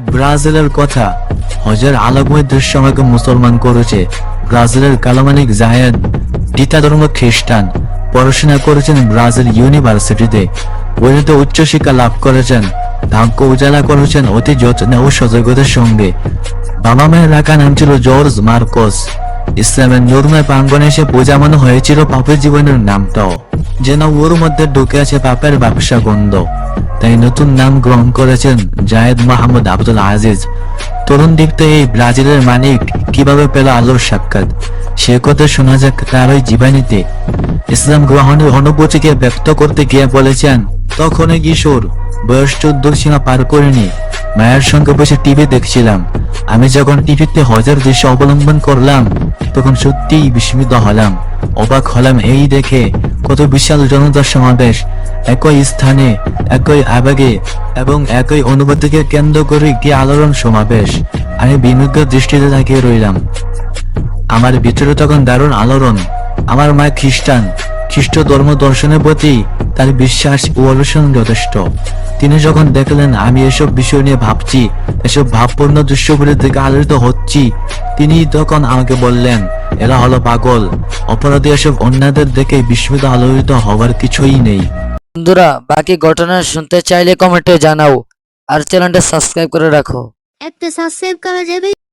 ব্রাজিলের কথা, হজের আলোকময় দৃশ্য আমাকে মুসলমান করেছে। ব্রাজিলের কালামানিক জায়েদ গীতা ধর্ম খ্রিস্টান, পড়াশোনা করেছেন ব্রাজিল ইউনিভার্সিটিতে। পরিণত উচ্চশিক্ষা লাভ করেছেন ভাগ্য উজালা করেছেন অতি যত্নে ও সজাগতার সঙ্গে। বাবা মায়ের রাখা নাম ছিল জর্জ মার্কোস। ইসলামের নূরময় প্রাঙ্গনে এসে বোঝামানো হয়েছিল পাপের জীবনের নামটাও। যেন ওর মধ্যে ঢুকে আছে পাপের ব্যবসা গন্ধ। তাই নতুন নাম গ্রহণ করেছেন জায়েদ মাহমুদ আব্দুল আজিজ। তরুণ দীপ্ত এই ব্রাজিলের মানিক কীভাবে পেল আলোর সাক্ষাৎ? সে কথা শোনা যাক তার ওই জীবনীতে। ইসলাম গ্রহণের অনুভূতিকে ব্যক্ত করতে গিয়ে বলেছেন তখন ওই কিশোর, বয়স চোদ্দ সীমা পার করেনি। মায়ের সঙ্গে বসে টিভি দেখছিলাম। আমি যখন টিভিতে হজার দৃশ্য অবলম্বন করলাম, তখন সত্যিই বিস্মিত হলাম। অবাক হলাম এই দেখে কত বিশাল জনতার সমাবেশ। একই স্থানে, একই আবেগে এবং একই অনুভূতিকে কেন্দ্র করে কি আলোড়ন সমাবেশ? আমি বিনুগ্ধ দৃষ্টিতে তাকিয়ে রইলাম। আমার ভিতরে তখন দারুণ আলোড়ন। আমার মা খ্রিস্টান, খ্রিস্ট ধর্ম দর্শনের প্রতি তার বিশ্বাস ও অনুসরণ যথেষ্ট। তিনি যখন দেখলেন আমি এসব বিষয় নিয়ে ভাবছি, এসব ভাবপূর্ণ দৃশ্যগুলির দিকে আলোড়িত হচ্ছি, তিনি তখন আমাকে বললেন, এরা হলো পাগল। অপরাধী এসব অন্যদের দেখে বিস্মিত আলোড়িত হওয়ার কিছুই নেই। বন্ধুরা, বাকি ঘটনা শুনতে চাইলে কমেন্টে জানাও। আর চ্যানেলটা সাবস্ক্রাইব করে রাখো। একটা সাবস্ক্রাইব করা যাবে।